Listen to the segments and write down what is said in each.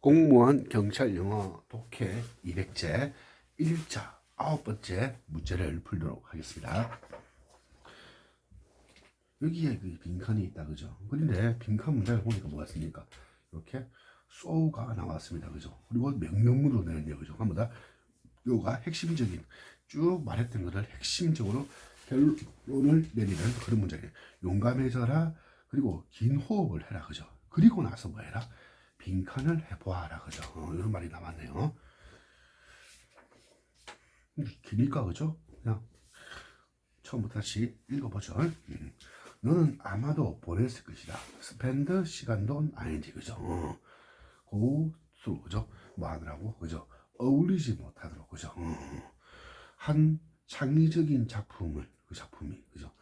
공무원 경찰 영어 독해 200제 1차 아홉 번째 문제를 풀도록 하겠습니다. 여기에 그 빈칸이 있다 그죠? 그런데 빈칸 문제를 보니까 뭐가 있습니까? 이렇게 소가 나왔습니다 그죠? 그리고 명령문으로 내는데요 그죠? 한번 더 요가 핵심적인 쭉 말했던 것을 핵심적으로 결론을 내리는 그런 문제예요. 용감해져라 그리고 긴 호흡을 해라 그죠? 그리고 나서 뭐 해라? 빈칸을 해보아라 그죠? 어, 이런 말이 나왔네요. 기니까 그죠? 그냥 처음부터 다시 읽어보죠. 음. 너는 아마도 보냈을 것이다. 스펜드 시간도 아닌지 그죠? 어. 고수 그죠? 뭐 하더라고 그죠? 어울리지 못하도록 그죠? 어. 한 창의적인 작품을 그 작품이 그죠?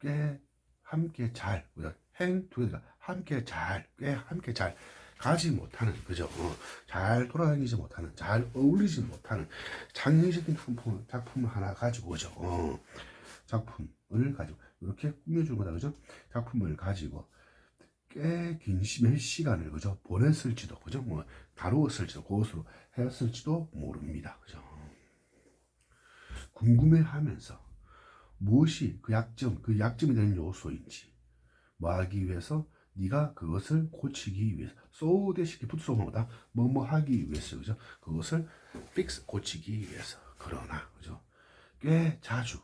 꽤 함께 잘 그죠? 행투가 함께 잘 꽤 함께 잘 가지 못하는 그죠? 어, 잘 돌아다니지 못하는 잘 어울리지 못하는 창의적인 작품, 작품 하나 가지고 그죠? 어, 작품을 가지고 이렇게 꾸며주는 거다 그죠? 작품을 가지고 꽤긴 시간을 그죠? 보냈을지도 그죠? 뭐 다루었을지도 그것으로 했을지도 모릅니다 그죠? 궁금해 하면서 무엇이 그 약점 그 약점이 되는 요소인지 뭐 하기 위해서 네가 그것을 고치기 위해서 so 대신에 부트소모다 뭐뭐 하기 위해서 그죠? 그것을 fix 고치기 위해서. 그러나 그죠? 꽤 자주.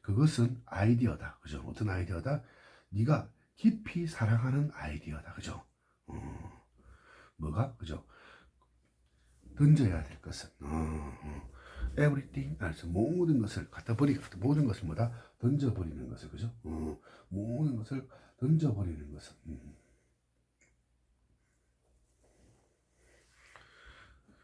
그것은 아이디어다. 그죠? 어떤 아이디어다? 네가 깊이 사랑하는 아이디어다. 그죠? 어, 뭐가? 그죠? 던져야 될 것은. 어, 어. Everything. 그래서 모든 것을 갖다 버리고 모든 것을 뭐다? 던져 버리는 것을 그죠? 어, 모든 것을 던져 버리는 것은 음.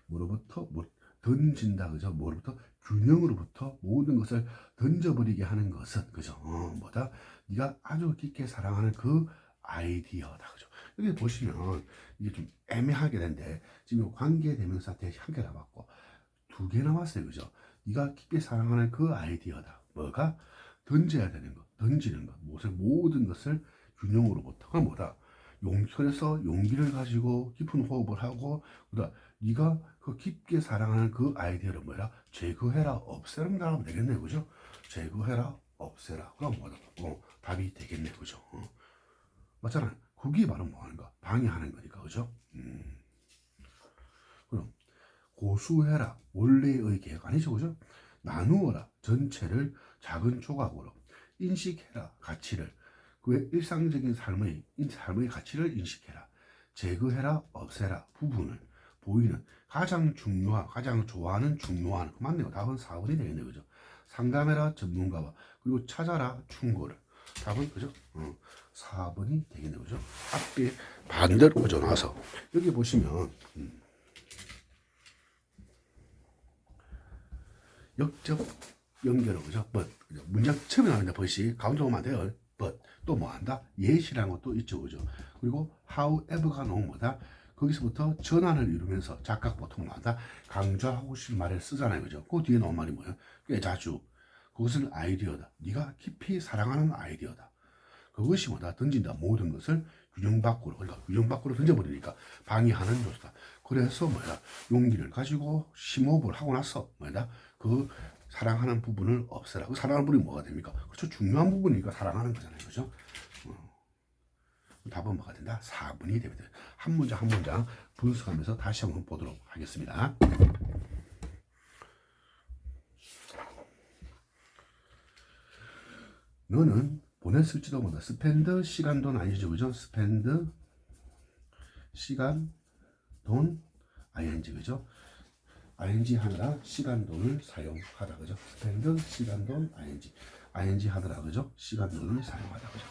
뭐로부터 뭐 던진다 그죠? 뭐로부터 균형으로부터 모든 것을 던져 버리게 하는 것은 그죠? 어, 뭐다? 네가 아주 깊게 사랑하는 그 아이디어다 그죠? 여기 보시면 이게 좀 애매하게 된데 지금 관계 대명사 대한개 나왔고 두개 나왔어요. 그죠? 네가 깊게 사랑하는 그 아이디어다. 뭐가? 던져야 되는 것 던지는 것 무엇을 모든 것을 균형으로부터. 그건 뭐다? 용서에서 용기를 가지고 깊은 호흡을 하고 그다 네가 그 깊게 사랑하는 그 아이디어를 뭐라 제거해라. 없애라 하면 되겠네. 그죠? 제거해라. 없애라. 그럼 뭐다? 어, 답이 되겠네. 그죠? 어. 맞잖아. 그게 바로 뭐 하는 거 방해하는 거니까. 그죠 음. 그럼 고수해라. 원래의 계획 아니죠 그죠? 나누어라. 전체를 작은 조각으로 인식해라. 가치를. 그의 일상적인 삶의 삶의 가치를 인식해라. 제거해라 없애라. 부분을 보이는 가장 중요한 가장 좋아하는 중요한 그 맞네요. 답은 4번이 되겠네요 그죠? 상담해라 전문가와. 그리고 찾아라 충고를. 답은 그죠? 어, 4번이 되겠네요 그죠? 앞에 반대로 그죠 나와서. 여기 보시면 음. 역적 연결어 그죠? but 문장 처음에 나오는데 벗이 가운데 오면 안 돼요. but 또 뭐 한다? 예시라는 것도 있죠. 그죠? 그리고 however가 나오면 뭐다. 거기서부터 전환을 이루면서 작가가 보통 뭐한다. 강조하고 싶은 말을 쓰잖아요. 그죠? 그 뒤에 나온 말이 뭐예요? 꽤 자주. 그것은 아이디어다. 네가 깊이 사랑하는 아이디어다. 그것이 뭐다? 던진다. 모든 것을 균형 밖으로 그러니까 균형 밖으로 던져버리니까 방해하는 요소다. 그래서 뭐야? 용기를 가지고 심호흡을 하고 나서 뭐야 그 사랑하는 부분을 없애라 그 사랑하는 부분이 뭐가 됩니까? 그렇죠. 중요한 부분이니까 사랑하는 거잖아요. 그죠? 어. 답은 뭐가 된다? 4번이 됩니다. 한 문장 한 문장 분석하면서 다시 한번 보도록 하겠습니다. 너는 보냈을지도 몰라. 스펜드 시간 돈 아니죠, 그죠? 스펜드 시간 돈 ing 그죠? Ing 하느라 시간 돈을 사용하다 그죠? 스펜드 시간 돈 ing ing 하느라 그죠? 시간 돈을 사용하다 그죠?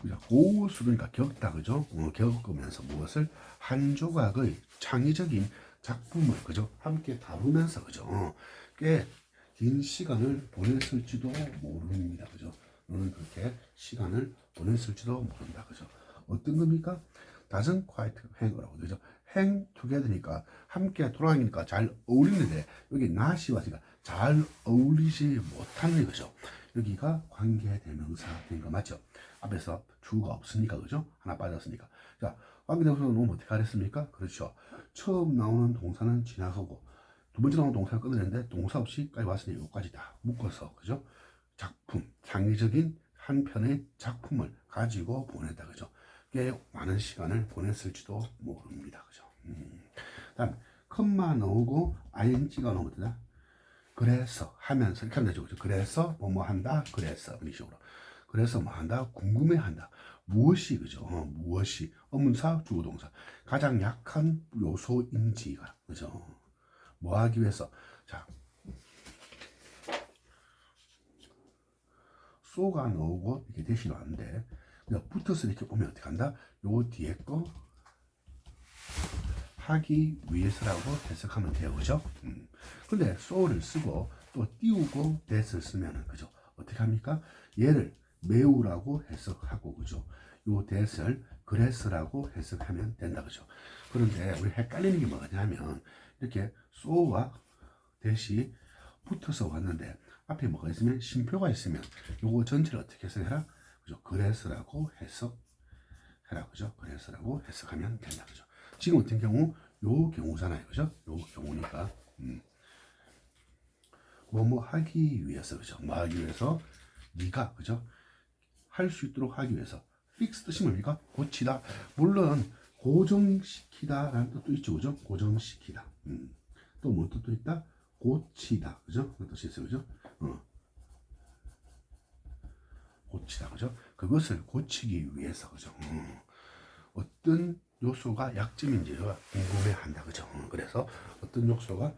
그죠? 고수 그러니까 겪다 그죠? 어, 겪으면서 무엇을 한 조각의 창의적인 작품을 그죠? 함께 다루면서 그죠? 어, 꽤긴 시간을 보냈을지도 모릅니다 그죠? 너는 그렇게 시간을 보냈을지도 모른다. 그죠? 어떤 겁니까? doesn't quite hang라고 그죠? Hang together니까 함께 돌아다니니까 잘 어울리는데 여기 not이 왔으니까 잘 어울리지 못하는 거죠. 여기가 관계 대명사 된 거 맞죠? 앞에서 주가 없으니까 그죠? 하나 빠졌으니까. 자, 관계 대명사 놓으면 어떻게 하랬습니까? 그렇죠. 처음 나오는 동사는 지나가고 두 번째 나오는 동사를 끊어냈는데 동사 없이까지 왔으니 여기까지 다 묶어서 그죠? 작품, 창의적인 한 편의 작품을 가지고 보냈다 그죠? 꽤 많은 시간을 보냈을지도 모릅니다 그죠? 음. 다음 컴마 넣고 ing가 넣으면 되나? 그래서 하면서 이렇게 하면 되죠? 그래서 뭐 뭐 한다 그래서 이런 식으로 그래서 뭐 한다 궁금해한다 무엇이 그죠? 어, 무엇이 어문사 주어동사 가장 약한 요소인지가 그죠? 뭐 하기 위해서 자 쏘가 나오고 이렇게 대시 나왔는 붙어서 이렇게 오면 어떻게 한다? 요 뒤에 거 하기 위해서라고 해석하면 돼요 그죠? 음. 근데 쏘를 쓰고 또 띄우고 that을 쓰면은 그죠? 어떻게 합니까? 얘를 매우라고 해석하고 그죠? 요 that을 그래서라고 해석하면 된다 그죠? 그런데 우리 헷갈리는 게 뭐냐면 이렇게 쏘와 that이 붙어서 왔는데 앞에 뭐가 있으면 쉼표가 있으면 요거 전체를 어떻게 해석해라? 그죠? 그래서라고 해석해라 그죠? 그래서라고 해석하면 된다 그죠? 지금 같은 경우 요 경우잖아요 그죠? 요 경우니까 음. 뭐뭐 하기 위해서 그죠? 뭐 하기 위해서 네가 그죠? 할 수 있도록 하기 위해서 fix 뜻이 뭡니까? 고치다 물론 고정시키다라는 뜻도 있죠 그죠? 고정시키다 음. 또뭐 뜻도 있다? 고치다 그죠? 그 뜻이 있어요 그죠? 어. 고치다 그죠? 그것을 고치기 위해서 그죠? 음. 어떤 요소가 약점인지를 궁금해 한다 그죠? 음. 그래서 어떤 요소가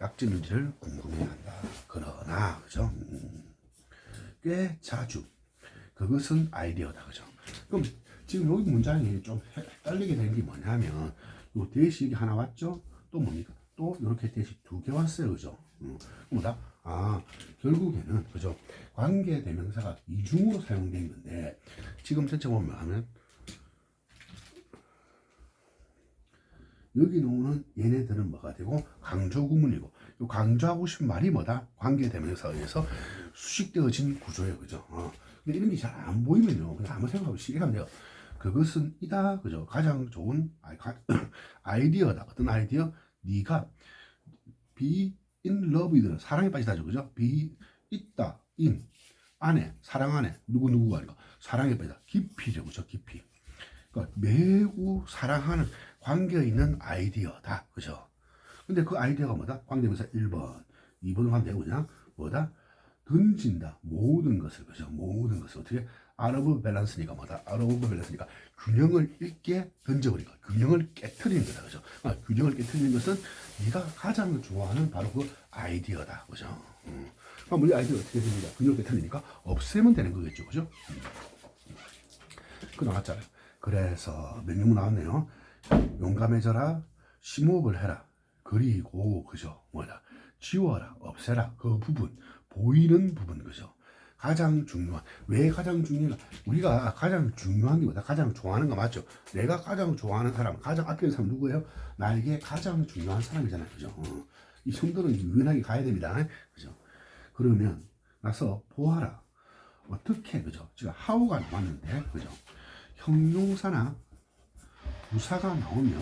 약점인지를 궁금해 한다. 그러나 그죠? 음. 꽤 자주 그것은 아이디어다 그죠? 그럼 지금 여기 문장이 좀 헷갈리게 된 게 뭐냐면 요 대식이 하나 왔죠? 또 뭡니까? 또 이렇게 대식 두 개 왔어요 그죠? 음. 뭐다? 아 결국에는 그죠? 관계 대명사가 이중으로 사용된 건데 지금 전체 보면 하면 여기 나오는 얘네들은 뭐가 되고 강조 구문이고 요 강조하고 싶은 말이 뭐다? 관계 대명사에 의해서 수식되어진 구조예요 그죠? 어. 근데 이런 게 잘 안 보이면요 그냥 아무 생각 없이 이렇게 하면 돼요 그것은 이다 그죠? 가장 좋은 아이디어다 어떤 아이디어? 네가 be in love with 사랑에 빠지다죠 그죠? be 있다 in 안에 사랑 안에 누구 누구가 아니라 사랑에 빠지다 깊이죠 그죠? 깊이 그러니까 매우 사랑하는 관계에 있는 아이디어다. 그죠? 근데 그 아이디어가 뭐다? 관계명사 1번. 2번으로 하면 되고 그냥 뭐다? 던진다. 모든 것을. 그죠? 모든 것을. 어떻게? 아러브 밸런스니까 뭐다? 아러브 밸런스니까 균형을 잃게 던져버리고 균형을 깨뜨리는 거다. 그죠? 아, 균형을 깨뜨리는 것은 네가 가장 좋아하는 바로 그 아이디어다. 그죠? 음. 그럼 우리 아이디어 어떻게 됩니까? 균형을 깨뜨리니까 없애면 되는 거겠죠. 그죠? 음. 그 나왔잖아요. 그래서 명령문 나왔네요. 용감해져라, 심호흡을 해라. 그리고 그죠 뭐다 지워라, 없애라 그 부분 보이는 부분 그죠. 가장 중요한 왜 가장 중요한 우리가 가장 중요한 게 뭐다 가장 좋아하는 거 맞죠? 내가 가장 좋아하는 사람, 가장 아끼는 사람 누구예요? 나에게 가장 중요한 사람이잖아요, 그죠? 어. 이 정도는 유연하게 가야 됩니다, 그죠? 그러면 나서 보아라 어떻게 그죠? 지금 하우가 나왔는데 그죠? 형용사나 부사가 나오면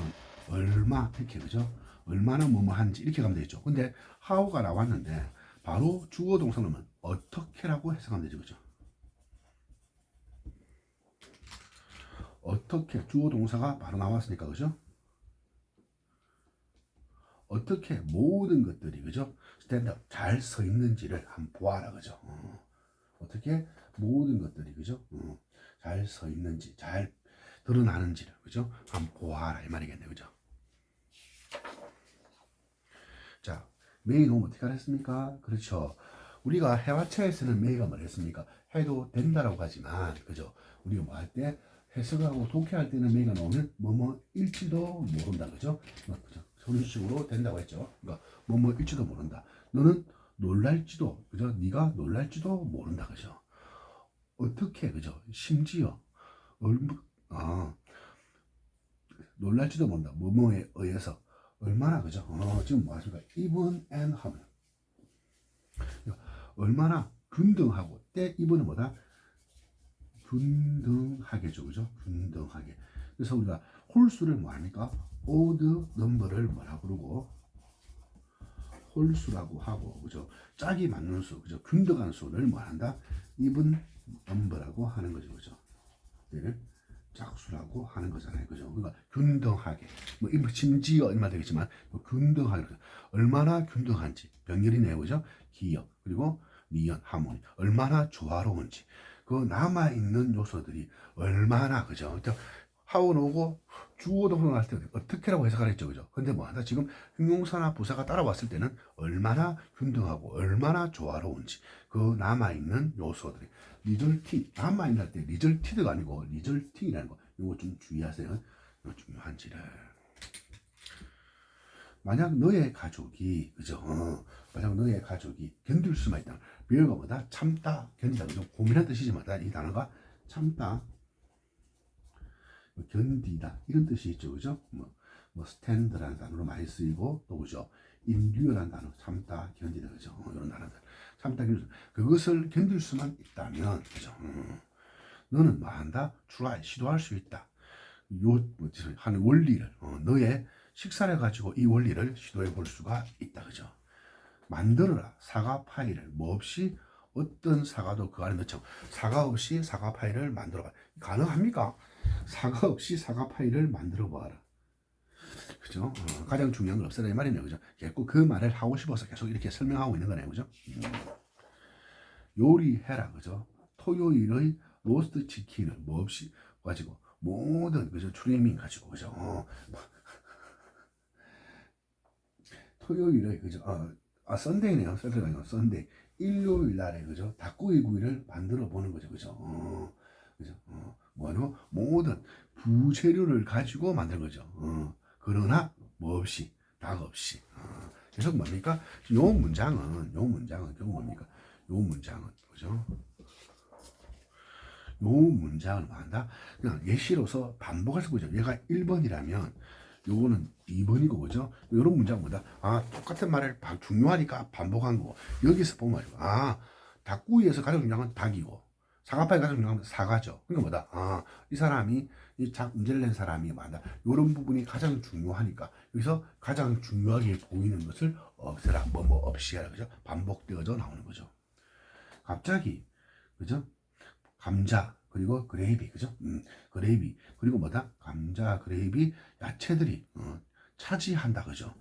얼마 이렇게 그죠? 얼마나 뭐뭐 하는지 이렇게 가면 되죠. 근데 how가 나왔는데 바로 주어 동사 넣으면 어떻게라고 해석하면 되죠. 그죠? 어떻게 주어 동사가 바로 나왔으니까 그죠? 어떻게 모든 것들이 그죠? 스탠드업 잘 서 있는지를 한번 보아라 그죠? 어. 떻게 모든 것들이 그죠? 어. 잘서 있는지 잘 드러나는지를 그죠? 한번 보아라 이 말이겠네 그죠? 자 메이 놓으면 어떻게 하랬습니까? 그렇죠. 우리가 해화체에서는 메이가 뭘 했습니까? 해도 된다라고 하지만 그죠? 우리가 뭐 할 때 해석하고 독해할 때는 메이가 나오면 뭐뭐일지도 모른다 그죠? 뭐, 그죠? 손식으로 된다고 했죠. 그러니까 뭐뭐일지도 모른다. 너는 놀랄지도 그죠? 네가 놀랄지도 모른다 그죠? 어떻게 그죠? 심지어 얼마 아, 놀랄지도 모른다. 뭐뭐에 의해서 얼마나 그죠? 어, 지금 뭐 하십니까? even and 하면 얼마나 균등하고 때 이번은 뭐다? 균등하게죠, 그죠? 균등하게. 그래서 우리가 홀수를 뭐 합니까? odd number를 뭐라 그러고 홀수라고 하고 그죠? 짝이 맞는 수, 그죠? 균등한 수를 뭐 한다? even number라고 하는 거죠, 그죠? 얘를 짝수라고 하는 거잖아요, 그죠? 그러니까 균등하게, 뭐 이- 심지어 얼마 되겠지만 뭐 균등하게 얼마나 균등한지 병렬이네요, 그죠? 기억 그리고 미연, 하모니 얼마나 조화로운지 그 남아 있는 요소들이 얼마나 그죠? 하원 오고 주어 동사 할때 어떻게라고 해석을 했죠, 그죠? 근데 뭐하다 지금 형용사나 부사가 따라왔을 때는 얼마나 균등하고 얼마나 조화로운지 그 남아 있는 요소들이 리절티 남아 있는 할 때 리절티드가 아니고 리절팅이라는 거 이거 좀 주의하세요. 이거 중요한지를 만약 너의 가족이 그죠? 어, 만약 너의 가족이 견딜 수만 있다. 비유가 뭐다? 참다, 견디다. 그죠? 고민한 뜻이지만 이 단어가 참다, 뭐 견디다 이런 뜻이 있죠, 그죠? 뭐, 뭐 스탠드라는 단어로 많이 쓰이고 또 그죠? 인듀어라는 단어, 참다, 견디다, 그죠? 어, 이런 단어들 참다, 견디다. 그것을 견딜 수만 있다면, 그죠? 음, 너는 뭐 한다? try 시도할 수 있다. 요 뭐지 하는 원리를 어, 너의 식사를 가지고 이 원리를 시도해 볼 수가 있다, 그죠? 만들어라 사과 파이를 뭐 없이 어떤 사과도 그 안에 넣죠. 사과 없이 사과 파이를 만들어 봐. 가능합니까? 사과 없이 사과 파이를 만들어 봐라. 그죠? 어, 가장 중요한 건 없애라 이 말이네요. 그죠? 계속 그 말을 하고 싶어서 계속 이렇게 설명하고 있는 거네요. 그죠? 음. 요리해라. 그죠? 토요일의 로스트 치킨을 뭐 없이 가지고 모든 그죠? 트리밍 가지고 그죠? 어. 토요일에 그죠? 어, 아 썬데이네요. 썬데이가 아니고 썬데이. 일요일 날에 그죠? 닭고기 구이를 만들어 보는 거죠. 그죠? 어. 그죠? 어. 뭐하노? 모든 부재료를 가지고 만든 거죠. 어. 그러나 뭐 없이 닭 없이. 어. 그래서 뭡니까? 요 문장은 요 문장은 결국 뭡니까? 요 문장은 그죠? 요 문장을 뭐 한다? 그냥 예시로서 반복해서 보죠. 얘가 1번이라면 요거는 2번이고 그죠? 요런 문장 뭐다? 아 똑같은 말을 바- 중요하니까 반복한 거고 여기서 보면 아 닭구이에서 가장 중요한 건 닭이고 사과파에 가장 중요한 건 사과죠. 그러니까 뭐다? 아 이 사람이 이 작, 문제를 낸 사람이 맞다. 요런 부분이 가장 중요하니까 여기서 가장 중요하게 보이는 것을 없애라. 뭐뭐 없이 해라. 그죠? 반복되어져 나오는 거죠. 갑자기 그죠? 감자 그리고 그레이비 그죠? 음, 그레이비 그리고 뭐다? 감자 그레이비 야채들이 어, 차지한다 그죠?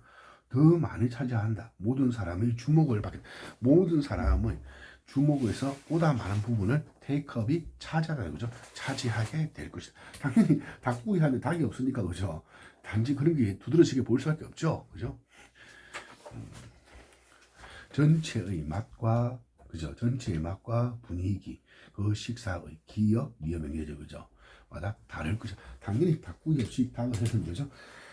더 많이 차지한다. 모든 사람의 주목을 받게 모든 사람의 주목에서 보다 많은 부분을 테이크업이 차지하다 그죠? 차지하게 될 것이다. 당연히 닭구이 하는데 닭이 없으니까 그죠? 단지 그런 게 두드러지게 보일 수 밖에 없죠. 그죠? 음, 전체의 맛과 그죠? 전체의 맛과 분위기, 그 식사의 기억, 미어명예죠, 그죠? 마다 다를 것이 당연히 닭구이 없이 닭을 해주는 거죠.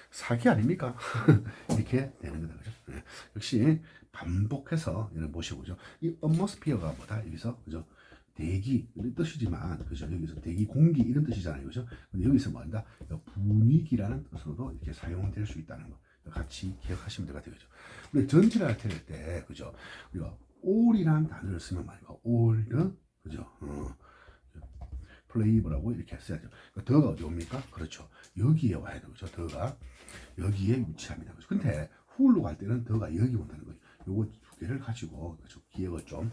사기 아닙니까? 이렇게 되는 거다, 그죠? 네. 역시 반복해서 이런 보시고, 그죠? 이 atmosphere가 뭐다? 여기서, 그죠? 대기, 이런 뜻이지만, 그죠? 여기서 대기, 공기, 이런 뜻이잖아요, 그죠? 근데 여기서 뭐 한다? 분위기라는 뜻으로도 이렇게 사용될 수 있다는 거. 같이 기억하시면 될 것 같아요, 그죠? 우리 전체를 나타낼 때, 그죠? 우리가 all이라는 단어를 쓰면 말이야. all 그죠? 어, 플레이브라고 이렇게 써야죠. 그 더가 어디 옵니까? 그렇죠. 여기에 와야 되죠. 더가 여기에 위치합니다. 그죠? 근데 훌로 갈 때는 더가 여기 온다는 거예요. 요거 두 개를 가지고 그죠? 기억을 좀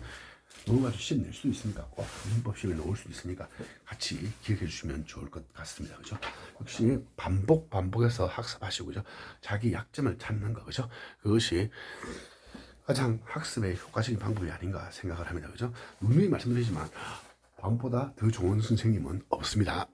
넣어가지고 시험 낼 수도 있으니까 꼭 문법식을 넣을 수도 있으니까 같이 기억해 주시면 좋을 것 같습니다. 그죠? 역시 반복 반복해서 학습하시고 그죠? 자기 약점을 찾는 거 그죠? 그것이 가장 학습의 효과적인 방법이 아닌가 생각을 합니다. 그죠? 누누이 말씀드리지만 방보다 더 좋은 선생님은 없습니다.